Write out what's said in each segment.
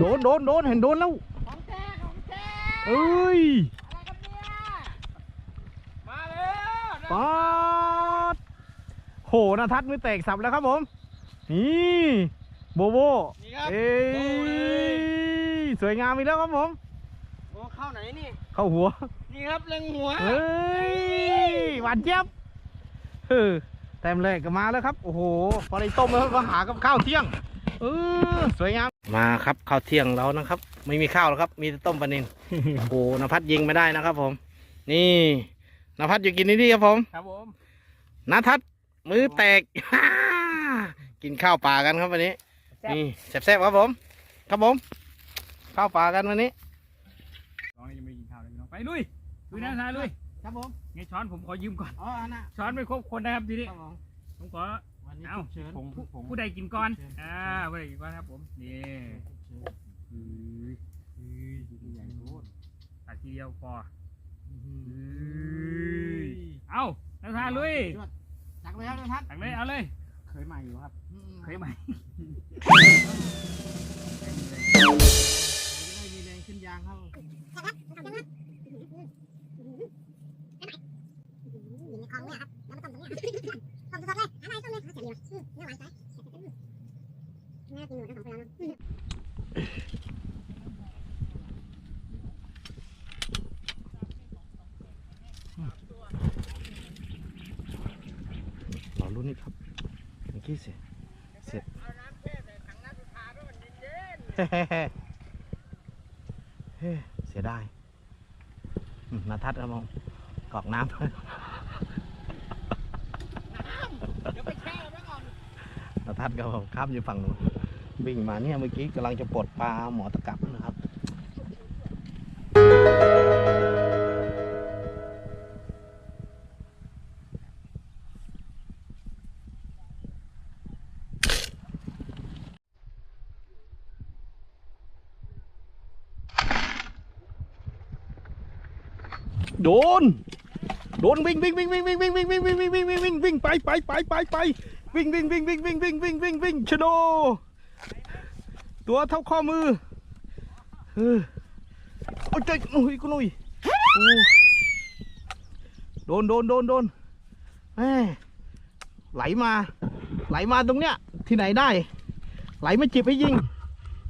โดนโดนโดนเห็นโดนแล้วของแท้ของแท้เอ้ยอะไรกันเนี่ยมาแล้วนะป๊าดโหนาทัศน์มือแตกสับแล้วครับผม นี่โบโบนี่ครับเอ้โอ้ยยสวยงามอีกแล้วครับผมโอ้เข้าไหนนี่ เข้าหัว นี่ครับเล็งหัวเฮ้ยหวานเจี๊ยบเออแต้มแรกก็มาแล้วครับ โอ้โห พอได้ต้มแล้วก็หากับข้าวเที่ยง เออ สวยงาม มาครับข้าวเที่ยงเรานะครับ ไม่มีข้าวแล้วครับ มีแต่ต้มปลานินโอ้โหนภัสยิงไม่ได้นะครับ ผม นี่นภัสอยู่กินนี่ดีครับผมครับผมนทัศน์มือแตก กินข้าวป่ากันครับวันนี้นี่แซ่บๆครับผม ครับผม ข้าวป่ากันวันนี้น้องนี่ยังไม่กินข้าวเลยพี่น้องไปลุยลุยนะทายลุยครับผมไงช้อนผมขอยืมก่อนอ๋ออันน่ะช้อนไม่ครบคนนะครับทีนี้ครับผมผมขอ วันนี้เอ้าฉุกเชิญผมผู้ผมผู้ใดกินก่อนเชิญอ่าผู้ใดกินก่อนครับผมนี่ตักทีเดียวพอเอ้านาทาลุยตักเลยครับนทัศน์ตักเลยเอาเลยเคยใหม่อยู่ครับเคยไหมจะได้มีแรงขึ้นยางครับ กี้เสิเสร็จเสียดายนาทัดครับมองกอกน้ำมาทัดครับผมข้ามอยู่ฝั่งนู้นวิ่งมาเนี่ยเมื่อกี้กำลังจะปลดปลาหมอตะกับนะครับ โดน โดนวิ่งวิ่งวิ่งวิ่งวิ่งวิ่งวิ่งวิ่งวิ่งวิ่งวิ่งวิ่งวิ่งวิ่งไปไปไปไปไปวิ่งวิ่งวิ่งวิ่งวิ่งวิ่งวิ่งวิ่งวิ่งชโดตัวเท่าข้อมือเออโอ้ยใจโอ้ยกูหนุ่ยโดนโดนโดนโดนแหมไหลมา ไหลมาตรงเนี้ย ที่ไหนได้ ไหลมาจิบให้ยิง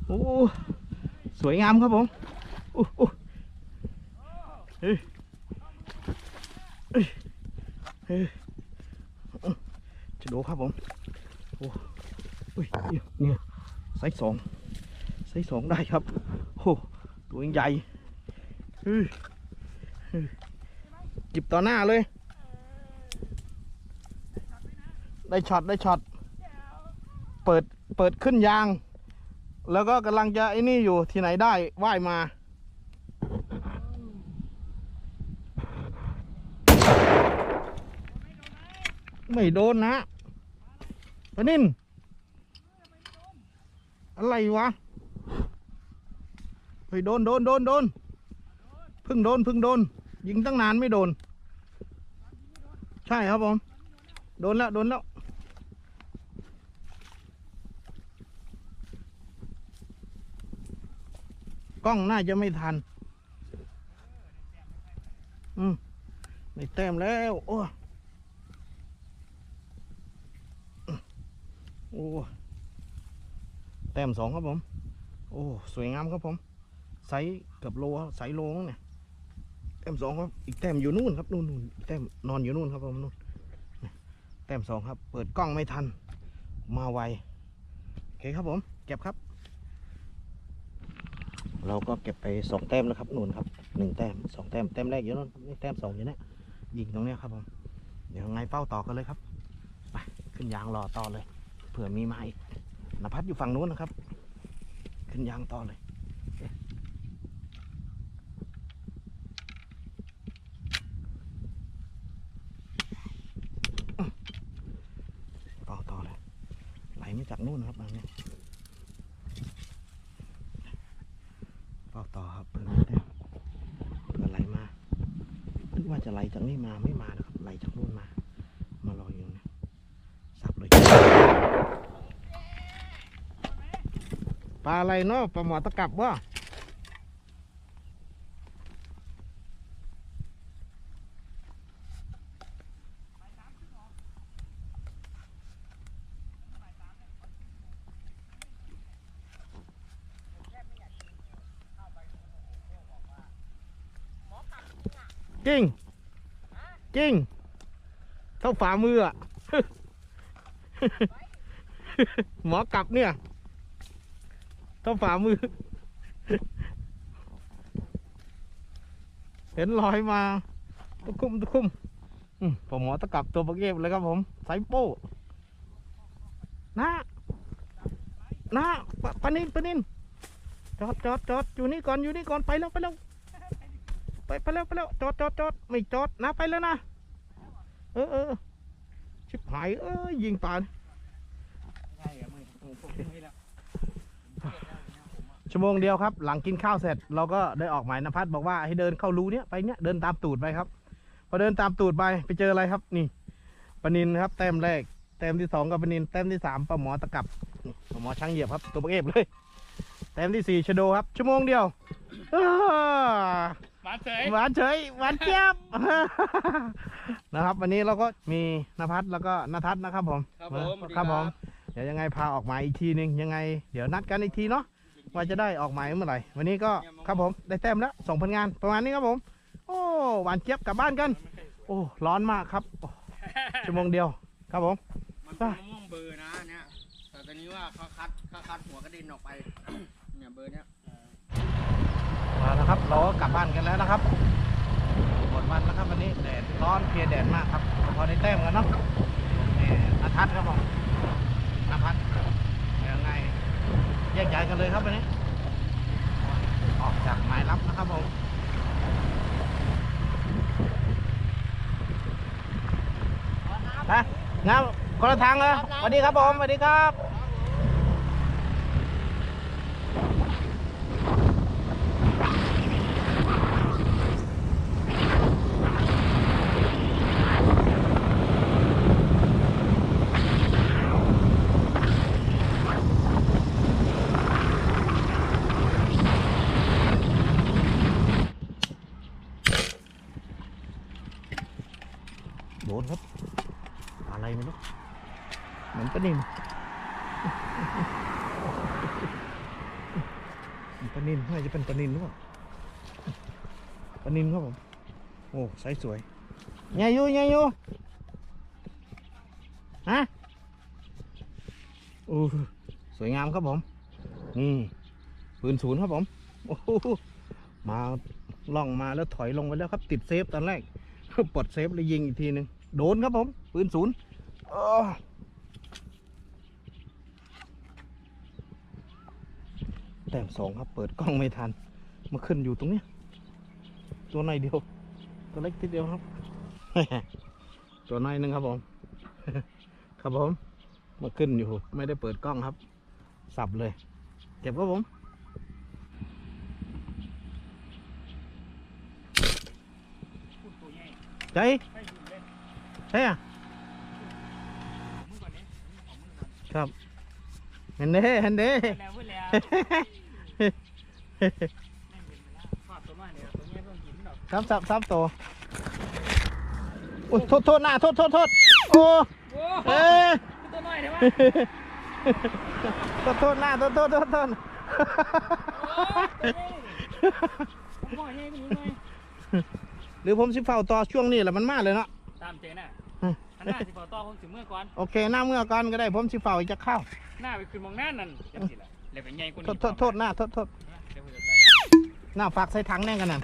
โอ้สวยงามครับผมโอ้โอ้เฮ้ยเฮ้ย จะดูครับผมโอ้ยเนี่ยเนี่ยไซส์สองไซส์สองได้ครับโอ้ตัวยังใหญ่เฮ้ยเฮ้ยจิบต่อหน้าเลย ได้ช็อตได้ช็อตเปิดเปิดขึ้นยาง แล้วก็กำลังจะไอ้นี่อยู่ที่ไหนได้ว่ายมา ไม่โดนนะปนินอะไรวะเฮ้ยโดนโดนโดนโดนพึ่งโดนพึ่งโดน ยิงตั้งนานไม่โดน ใช่ครับผม โดนแล้ว โดนแล้วกล้องน่าจะไม่ทัน อืมไม่แต้มแล้ว โอ้ โอ้แต้มสองครับผม โอ้สวยงามครับผมไซส์เกับโลไซส์โล้งเนี่ยแต้มสองครับอีกแต้มอยู่นู่นครับนู่นนู่นแต้มนอนอยู่นู่นครับผมนู่นเนี่ยแต้มสองครับ เปิดกล้องไม่ทัน มาไวโอเคครับผม เก็บครับ เราก็เก็บไปสองแต้มแล้วครับนู่นครับหนึ่งแต้มสองแต้มแต้มแรกอยู่นู่นนี่แต้มสองอยู่เนี่ยยิงตรงเนี้ยครับผมเดี๋ยวไงเฝ้าต่อกันเลยครับไปขึ้นยางรอต่อเลย เผื่อมีมาอีกนภัสอยู่ฝั่งนู้นนะครับ ขึ้นยางต่อเลยต่อต่อเลย ไหลมาจากนู้นนะครับอันนี้เฝ้าต่อครับเผื่อไม่ได้เผื่อไหลมานึกว่าจะไหลจากนี่มาไม่มานะครับ ไหลจากนู้นมา มารออยู่ตรงนี้สับเลาอะไรเนาะปลาหมอตะกับวะจริงจริงเท่าฝ่ามืออะหมอกลับเนี่ย เท่าฝ่ามือ เห็นรอยมาตะคุ่มตะคุ่มผมหมอตะกลับตัวประเก็บเลยครับผมไซโป้นะนะปนินปนินจอดจอดจอดอยู่นี่ก่อนอยู่นี่ก่อนไปแล้วไปแล้วไปไปแล้วไปแล้วจอดจอดจอดไม่จอดนะไปแล้วนะเออเออชิบหายเอ้ยยิงป่านใช่เหรอมึงผมผมไม่แล้ว ชั่วโมงเดียวครับ หลังกินข้าวเสร็จ เราก็ได้ออกหมายนภัสบอกว่าให้เดินเข้ารูเนี้ยไปเนี้ยเดินตามตูดไปครับ พอเดินตามตูดไปไปเจออะไรครับนี่ปลานินครับแต้มแรกแต้มที่สองกับปลานินแต้มที่สามปลาหมอตะกับนี่ปลาหมอช่างเหยียบครับ ตัวประเก็บเลยแต้มที่สี่ชะโดครับ ชั่วโมงเดียวอ้ามาเฉยหวานเฉยหวานเจี๊ยบนะครับ วันนี้เราก็มีนภัสแล้วก็นทัศน์นะครับผมครับผมสวัสดีครับผม เดี๋ยวยังไงพาออกหมายอีกทีหนึงยังไง เดี๋ยวนัดกันอีกทีเนาะว่าจะได้ออกหมายเมื่อไหร่ วันนี้ก็ครับผมได้แต้มแล้วส่งผลงานประมาณนี้ครับผม โอ้หวานเจี๊ยบกลับบ้านกัน โอ้ร้อนมากครับโอ้ชั่วโมงเดียวครับผม มันเป็นมะม่วงเบอร์นะเนี่ยแต่ตอนนี้ว่าเขาคัดเขาคัดหัวกระเด็นออกไป เนี่ยเบอร์เนี้ยมาแล้วครับ เราก็กลับบ้านกันแล้วนะครับหมดวันแล้วครับวันนี้แดดร้อนเพลียแดดมากครับพอได้แต้มกันเนาะนี่นทัศน์ครับผม นภัสยังไงแยกย้ายกันเลยครับวันนี้ ออกจากหมายรับนะครับผมนะงั้นคนละทางเลยสวัสดีครับผมสวัสดีครับ โดนครับ อะไรไม่รู้เหมือนปลานิน ปลานินน่าจะเป็นปลานินหรือเปล่าปลานินครับผมโอ้ไซส์สวยใหญ่อยู่ใหญ่อยู่ฮะโอ้สวยงามครับผมนี่ปืนศูนย์ครับผมโอ้มาล่องมาแล้วถอยลงไปแล้วครับ ติดเซฟตอนแรกปลดเซฟเลยยิงอีกทีหนึ่งโดนครับผมปืนศูนย์ แต้มสองครับ เปิดกล้องไม่ทัน มาขึ้นอยู่ตรงเนี้ยตัวในเดียว ตัวเล็กทีเดียวครับ ตัวในหนึ่งครับผม ครับผม มาขึ้นอยู่ ไม่ได้เปิดกล้องครับ สับเลย เก็บครับผมใจไม่อยู่เลยใช่อะมือก่อนนี้ของมือก่อนครับเห็นเด้เห็นเด้ เป็นไปแล้วฟาดตัวน้อยเนี่ยตัวเนี้ยต้องกินดอกซับซับซับตัวโอ้ยโทษโทษหน้าโทษโทษโทษโอ้โอ้เอ้ยตัวน้อยเดี๋ยววะโทษโทษหน้าโทษโทษโทษโทษผมบอกให้ไม่รู้หน่อยหรือผมสิเฝ้าต่อช่วงนี้แหละมันมาเลยเนาะตามเจน่ะอืมอันหน้าสิพอต่อคงถึงเมื่อก่อนโอเคหน้าเมื่อก่อนก็ได้ผมสิเฝ้าอีกจะเข้าหน้าไปคืนมองหน้านั่นจังสิล่ะเลยเป็นใหญ่กว่าโทนี้ษโทษโทษหน้าโทษโทษ น้าฝากใส่ถังแน่กันนั่น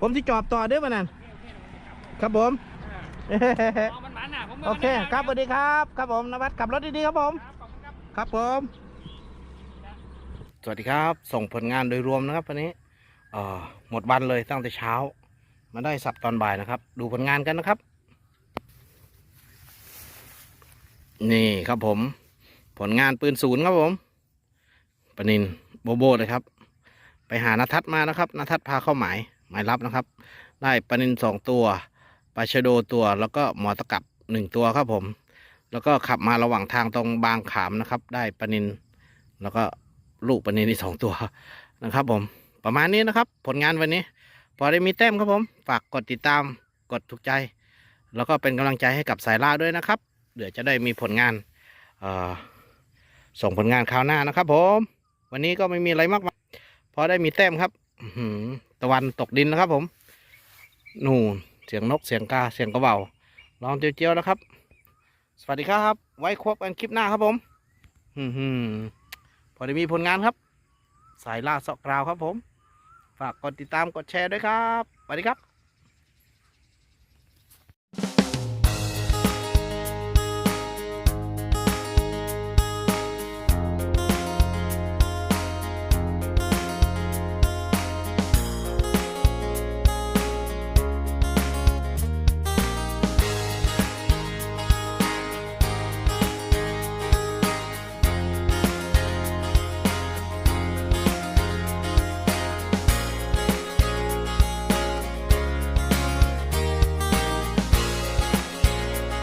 ผมสิจอบต่อเด้อมานั่นครับผมเอามันหมาหนาผมโอเคครับสวัสดีครับ ครับผมนวัดขับรถดีๆครับผมครับขอบคุณครับครับผม สวัสดีครับ ส่งผลงานโดยรวมนะครับวันนี้เอ่อหมดวันเลยตั้งแต่เช้า มาได้สับตอนบ่ายนะครับ ดูผลงานกันนะครับ นี่ครับผม ผลงานปืนศูนย์ครับผมปนินโบโบเลยครับ ไปหานทัศน์มานะครับนทัศน์พาเข้าหมายหมายรับนะครับ ได้ปนินสองตัวปลาชโดตัวแล้วก็หมอตะกับหนึ่งตัวครับผม แล้วก็ขับมาระหว่างทางตรงบางขามนะครับ ได้ปลานินแล้วก็ลูกปลานินอีกสองตัวนะครับ ผมประมาณนี้นะครับ ผลงานวันนี้ พอได้มีแต้มครับผม ฝากกดติดตามกดถูกใจ แล้วก็เป็นกำลังใจให้กับสายล่าด้วยนะครับเดี๋ยวจะได้มีผลงานส่งผลงานคราวหน้านะครับ ผม วันนี้ก็ไม่มีอะไรมากมาย พอได้มีแต้มครับหือตะวันตกดินนะครับ ผม นู่นเสียงนกเสียงกาเสียงกระเบาลองเจียวๆนะครับ สวัสดีครับ ไว้ครบกันคลิปหน้าครับผมหือพอได้มีผลงานครับ สายล่าเสาะกราวครับผม ฝากกดติดตามกดแชร์ด้วยครับสวัสดีครับ